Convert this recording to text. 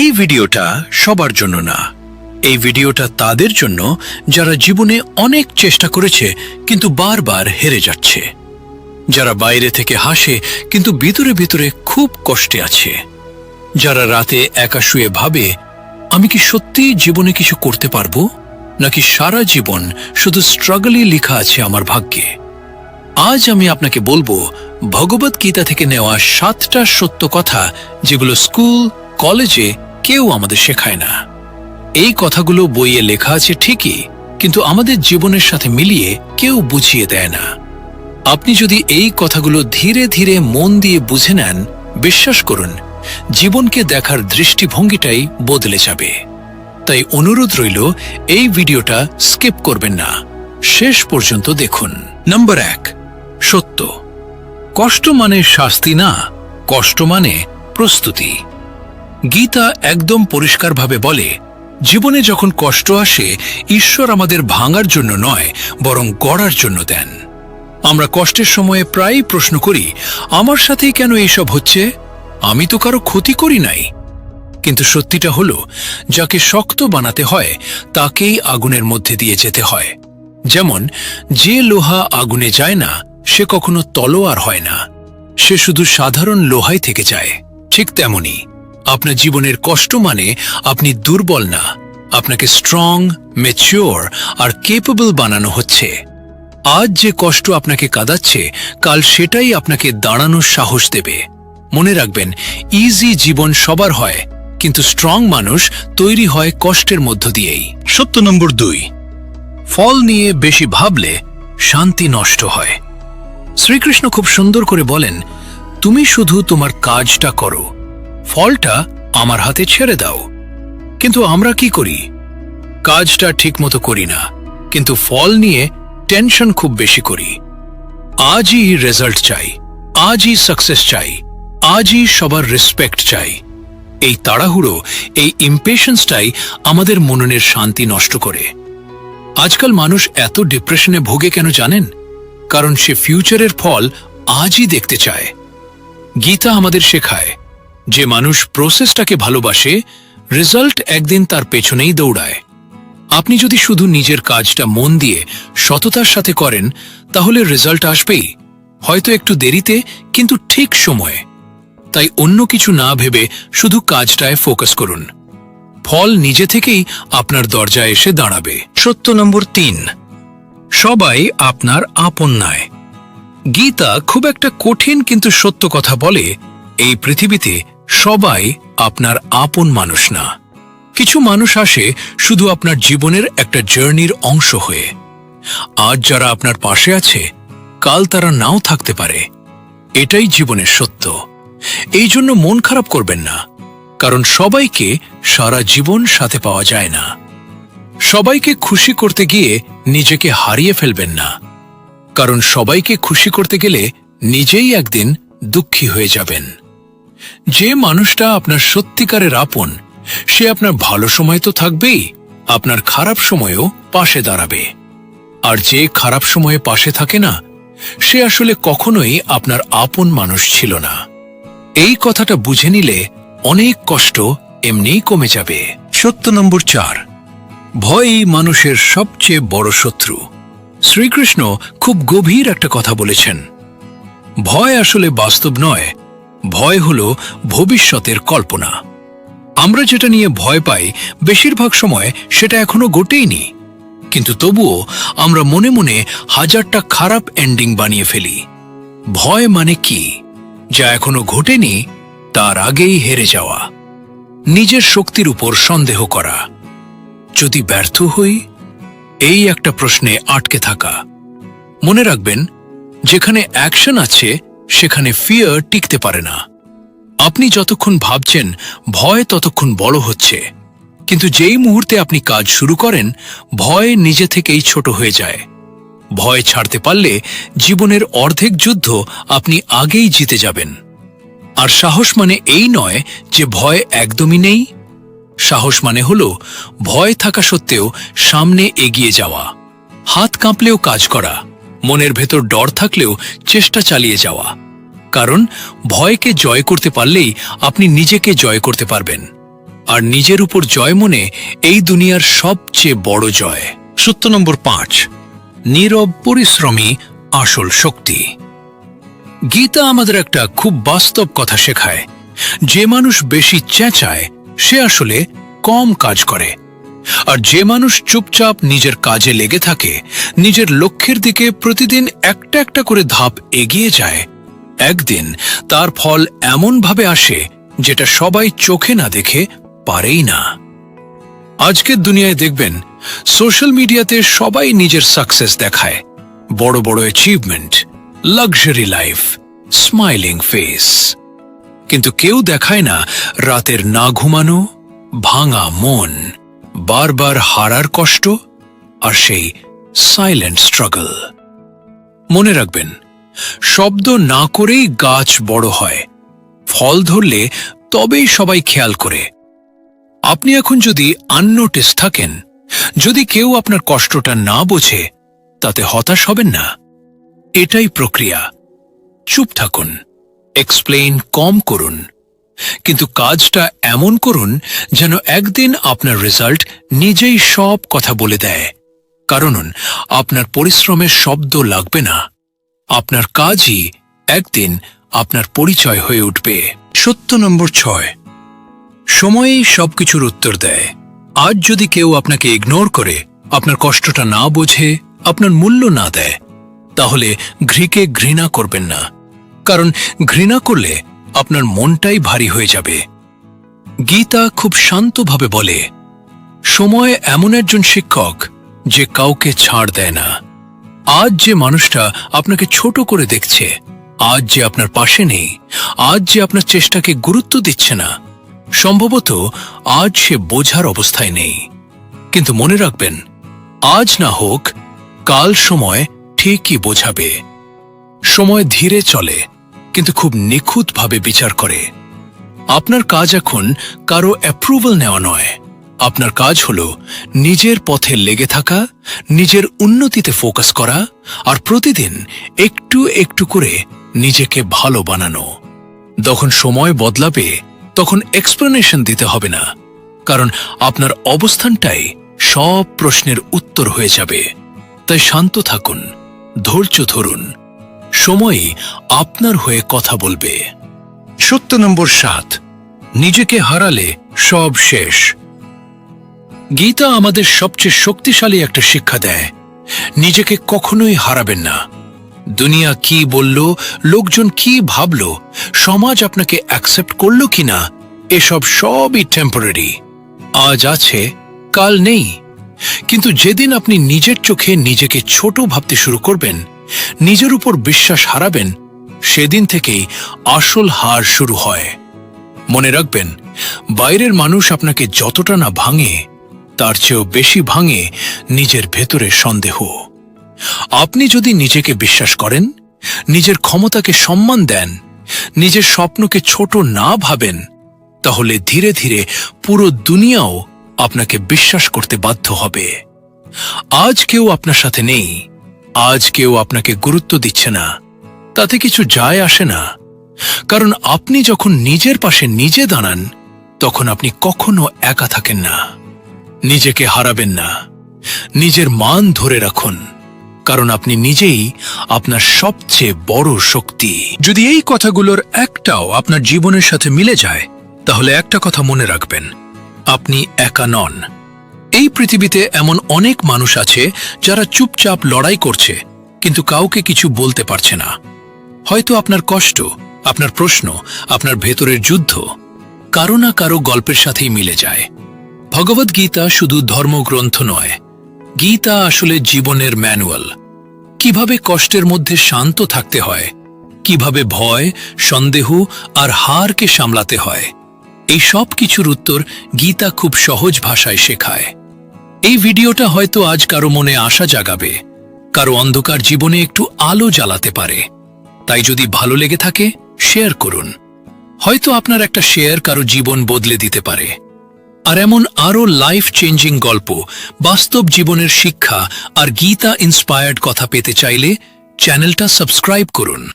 এই ভিডিওটা সবার জন্য না। এই ভিডিওটা তাদের জন্য যারা জীবনে অনেক চেষ্টা করেছে, কিন্তু বারবার হেরে যাচ্ছে। যারা বাইরে থেকে হাসে, কিন্তু ভিতরে ভিতরে খুব কষ্টে আছে। যারা রাতে একা শুয়ে ভাবে, আমি কি সত্যি জীবনে কিছু করতে পারব? নাকি সারা জীবন শুধু স্ট্রাগলই লেখা আছে আমার ভাগ্যে? আজ আমি আপনাকে বলব ভগবত গীতা থেকে নেওয়া সাতটা সত্য কথা, যেগুলো স্কুল, কলেজে কেউ আমাদের শেখায় না। এই কথাগুলো বইয়ে লেখা আছে ঠিকই, কিন্তু আমাদের জীবনের সাথে মিলিয়ে কেউ বুঝিয়ে দেয় না। আপনি যদি এই কথাগুলো ধীরে ধীরে মন দিয়ে বুঝে নেন, বিশ্বাস করুন, জীবনকে দেখার দৃষ্টিভঙ্গিটাই বদলে যাবে। তাই অনুরোধ রইল, এই ভিডিওটা স্কিপ করবেন না। শেষ পর্যন্ত দেখুন। নম্বর এক, সত্য। কষ্ট মানে শাস্তি না, কষ্ট মানে প্রস্তুতি। গীতা একদম পরিষ্কারভাবে বলে, জীবনে যখন কষ্ট আসে, ঈশ্বর আমাদের ভাঙার জন্য নয়, বরং গড়ার জন্য দেন। আমরা কষ্টের সময়ে প্রায়ই প্রশ্ন করি, আমার সাথেই কেন এইসব হচ্ছে? আমি তো কারও ক্ষতি করি নাই। কিন্তু সত্যিটা হলো, যাকে শক্ত বানাতে হয়, তাকেই আগুনের মধ্যে দিয়ে যেতে হয়। যেমন, যে লোহা আগুনে যায় না, সে কখনো তলোয়ার হয় না। সে শুধু সাধারণ লোহাই থেকে যায়, ঠিক তেমনি আপনার জীবনের কষ্ট মানে আপনি দুর্বল না আপনাকে স্ট্রং মেচিওর আর কেপেবল বানানো হচ্ছে। আজ যে কষ্ট আপনাকে কাঁদাচ্ছে কাল সেটাই আপনাকে দাঁড়ানোর সাহস দেবে। মনে রাখবেন ইজি জীবন সবার হয় কিন্তু স্ট্রং মানুষ তৈরি হয় কষ্টের মধ্য দিয়েই। সত্য নম্বর দুই। ফল নিয়ে বেশি ভাবলে শান্তি নষ্ট হয়। শ্রীকৃষ্ণ খুব সুন্দর করে বলেন তুমি শুধু তোমার কাজটা করো ফলটা আমার হাতে ছেড়ে দাও। কিন্তু আমরা কি করি? কাজটা ঠিকমতো করি না, কিন্তু ফল নিয়ে টেনশন খুব বেশি করি। আজই রেজাল্ট চাই, আজই সাকসেস চাই, আজই সবার রেসপেক্ট চাই। এই তাড়াহুড়ো, এই ইম্পেশেন্সটাই আমাদের মননের শান্তি নষ্ট করে। আজকাল মানুষ এত ডিপ্রেশনে ভোগে কেন জানেন? কারণ সে ফিউচারের ফল আজই দেখতে চায়। গীতা আমাদের শেখায় যে মানুষ প্রসেসটাকে ভালোবাসে রেজাল্ট একদিন তার পেছনেই দৌড়ায়। আপনি যদি শুধু নিজের কাজটা মন দিয়ে সততার সাথে করেন, তাহলে রেজাল্ট আসবেই। হয়তো একটু দেরিতে, কিন্তু ঠিক সময়ে। তাই অন্য কিছু না ভেবে শুধু কাজটায় ফোকাস করুন। ফল নিজে থেকেই আপনার দরজায় এসে দাঁড়াবে। সত্য নম্বর তিন। সবাই আপনার আপন নয়। গীতা খুব একটা কঠিন কিন্তু সত্য কথা বলে, এই পৃথিবীতে সবাই আপনার আপন মানুষ না। কিছু মানুষ আসে শুধু আপনার জীবনের একটা জার্নির অংশ হয়ে। আজ যারা আপনার পাশে আছে, কাল তারা নাও থাকতে পারে। এটাই জীবনের সত্য। এই জন্য মন খারাপ করবেন না। কারণ সবাইকে সারা জীবন সাথে পাওয়া যায় না। সবাইকে খুশি করতে গিয়ে নিজেকে হারিয়ে ফেলবেন না। কারণ সবাইকে খুশি করতে গেলে নিজেই একদিন দুঃখী হয়ে যাবেন। যে মানুষটা আপনার সত্যিকারের আপন, সে আপনার ভালো সময় তো থাকবেই, আপনার খারাপ সময়েও পাশে দাঁড়াবে। আর যে খারাপ সময়ে পাশে থাকে না, সে আসলে কখনোই আপনার আপন মানুষ ছিল না। এই কথাটা বুঝে নিলে অনেক কষ্ট এমনিই কমে যাবে। সত্য নম্বর চার, ভয়ই মানুষের সবচেয়ে বড় শত্রু। শ্রীকৃষ্ণ খুব গভীর একটা কথা বলেছেন। ভয় আসলে বাস্তব নয় ভয় হল ভবিষ্যতের কল্পনা। আমরা যেটা নিয়ে ভয় পাই, বেশিরভাগ সময় সেটা এখনও ঘটেইনি কিন্তু তবুও আমরা মনে মনে হাজারটা খারাপ এন্ডিং বানিয়ে ফেলি। ভয় মানে কি? যা এখনও ঘটেনি, তার আগেই হেরে যাওয়া। নিজের শক্তির উপর সন্দেহ করা। যদি ব্যর্থ হই, এই একটা প্রশ্নে আটকে থাকা। মনে রাখবেন, যেখানে অ্যাকশন আছে সেখানে ফিয়ার টিকতে পারে না। আপনি যতক্ষণ ভাবছেন, ভয় ততক্ষণ বড় হচ্ছে। কিন্তু যেই মুহূর্তে আপনি কাজ শুরু করেন, ভয় নিজে থেকেই ছোট হয়ে যায়। ভয় ছাড়তে পারলে জীবনের অর্ধেক যুদ্ধ আপনি আগেই জিতে যাবেন। আর সাহস মানে এই নয় যে ভয় একদমই নেই। সাহস মানে হল ভয় থাকা সত্ত্বেও সামনে এগিয়ে যাওয়া। হাত কাঁপলেও কাজ করা। মনের ভেতর ডর থাকলেও চেষ্টা চালিয়ে যাওয়া। কারণ, ভয়কে জয় করতে পারলেই আপনি নিজেকে জয় করতে পারবেন। আর নিজের উপর জয় মনে এই দুনিয়ার সবচেয়ে বড় জয়। সত্য নম্বর পাঁচ, নীরব পরিশ্রমী আসল শক্তি। গীতা আমাদের একটা খুব বাস্তব কথা শেখায়, যে মানুষ বেশি চেঁচায়, সে আসলে কম কাজ করে। আর যে মানুষ চুপচাপ নিজের কাজে লেগে থাকে, নিজের লক্ষ্যের দিকে প্রতিদিন একটা একটা করে ধাপ এগিয়ে যায়। একদিন তার ফল এমনভাবে আসে, যেটা সবাই চোখে না দেখে পারেই না। আজকের দুনিয়ায় দেখবেন, সোশ্যাল মিডিয়াতে সবাই নিজের সাকসেস দেখায়। বড় বড় achievement luxury life smiling face কিন্তু কেউ দেখায় না রাতের না ঘুমানো, ভাঙা মন। বারবার হারার কষ্ট আর সেই সাইলেন্ট স্ট্রাগল মনে রাখবেন, শব্দ না করেই গাছ বড় হয়। ফল ধরলে তবেই সবাই খেয়াল করে। আপনি এখন যদি আননোটিস থাকেন, যদি কেউ আপনার কষ্টটা না বোঝে, তাতে হতাশ হবেন না। এটাই প্রক্রিয়া। চুপ থাকুন। এক্সপ্লেইন কম করুন। কিন্তু কাজটা এমন করুন যেন একদিন আপনার রেজাল্ট নিজেই সব কথা বলে দেয়। কারণ আপনার পরিশ্রমের শব্দ লাগবে না। আপনার কাজই একদিন আপনার পরিচয় হয়ে উঠবে। সত্য নম্বর ছয়। সময়েই সবকিছুর উত্তর দেয়। আজ যদি কেউ আপনাকে ইগনোর করে, আপনার কষ্টটা না বোঝে, আপনার মূল্য না দেয়, তাহলে ঘৃকে ঘৃণা করবেন না। কারণ ঘৃণা করলে আপনার মনটাই ভারী হয়ে যাবে। গীতা খুব শান্তভাবে বলে, সময় এমন একজন শিক্ষক যে কাউকে ছাড় দেয় না। আজ যে মানুষটা আপনাকে ছোট করে দেখছে, আজ যে আপনার পাশে নেই, আজ যে আপনার চেষ্টাকে গুরুত্ব দিচ্ছে না, সম্ভবত আজ সে বোঝার অবস্থায় নেই। কিন্তু মনে রাখবেন, আজ না হোক, কাল সময় ঠিকই বোঝাবে। সময় ধীরে চলে কিন্তু খুব নিখুঁতভাবে বিচার করে। আপনার কাজ এখন কারও অ্যাপ্রুভাল নেওয়া নয়। আপনার কাজ হল নিজের পথে লেগে থাকা, নিজের উন্নতিতে ফোকাস করা আর প্রতিদিন একটু একটু করে নিজেকে ভালো বানানো। যখন সময় বদলাবে, তখন এক্সপ্লেনেশন দিতে হবে না। কারণ আপনার অবস্থানটাই সব প্রশ্নের উত্তর হয়ে যাবে। তাই শান্ত থাকুন, ধৈর্য ধরুন সময়ই আপনার হয়ে কথা বলবে। সত্য নম্বর সাত, নিজেকে হারালে সব শেষ। গীতা আমাদের সবচেয়ে শক্তিশালী একটা শিক্ষা দেয়, নিজেকে কখনোই হারাবেন না। দুনিয়া কি বলল, লোকজন কি ভাবল, সমাজ আপনাকে অ্যাকসেপ্ট করল কিনা, এসব সবই টেম্পোরারি আজ আছে, কাল নেই। কিন্তু যেদিন আপনি নিজের চোখে নিজেকে ছোট ভাবতে শুরু করবেন নিজের উপর বিশ্বাস হারাবেন, সেদিন থেকেই আসল হার শুরু হয়। মনে রাখবেন, বাইরের মানুষ আপনাকে যতটা না ভাঙে, তার চেয়েও বেশি ভাঙে নিজের ভেতরে সন্দেহ। আপনি যদি নিজেকে বিশ্বাস করেন, নিজের ক্ষমতাকে সম্মান দেন, নিজের স্বপ্নকে ছোট না ভাবেন, তাহলে ধীরে ধীরে পুরো দুনিয়াও আপনাকে বিশ্বাস করতে বাধ্য হবে। আজ কেউ আপনার সাথে নেই। আজ কেউ আপনাকে গুরুত্ব দিচ্ছে না। তাতে কিছু যায় আসে না। কারণ আপনি যখন নিজের পাশে নিজে দাঁড়ান, তখন আপনি কখনো একা থাকেন না। নিজেকে হারাবেন না। নিজের মান ধরে রাখুন। কারণ আপনি নিজেই আপনার সবচেয়ে বড় শক্তি। যদি এই কথাগুলোর একটাও আপনার জীবনের সাথে মিলে যায়, তাহলে একটা কথা মনে রাখবেন। আপনি একা নন। এই পৃথিবীতে এমন অনেক মানুষ আছে যারা চুপচাপ লড়াই করছে, কিন্তু কাউকে কিছু বলতে পারছে না। হয়তো আপনার কষ্ট, আপনার প্রশ্ন, আপনার ভেতরের যুদ্ধ কারও না কারও গল্পের সাথেই মিলে যায়। ভগবদ গীতা শুধু ধর্মগ্রন্থ নয়। গীতা আসলে জীবনের ম্যানুয়াল। কীভাবে কষ্টের মধ্যে শান্ত থাকতে হয়, কীভাবে ভয়, সন্দেহ আর হারকে সামলাতে হয়, এই সব কিছুর উত্তর গীতা খুব সহজ ভাষায় শেখায়। এই ভিডিওটা হয়তো আজ কারও মনে আশা জাগাবে। কারও অন্ধকার জীবনে একটু আলো জ্বালাতে পারে। তাই যদি ভালো লেগে থাকে শেয়ার করুন। হয়তো আপনার একটা শেয়ার কারও জীবন বদলে দিতে পারে। আর এমন আরও লাইফ চেঞ্জিং গল্প, বাস্তব জীবনের শিক্ষা আর গীতা ইন্সপায়ার্ড কথা পেতে চাইলে চ্যানেলটা সাবস্ক্রাইব করুন।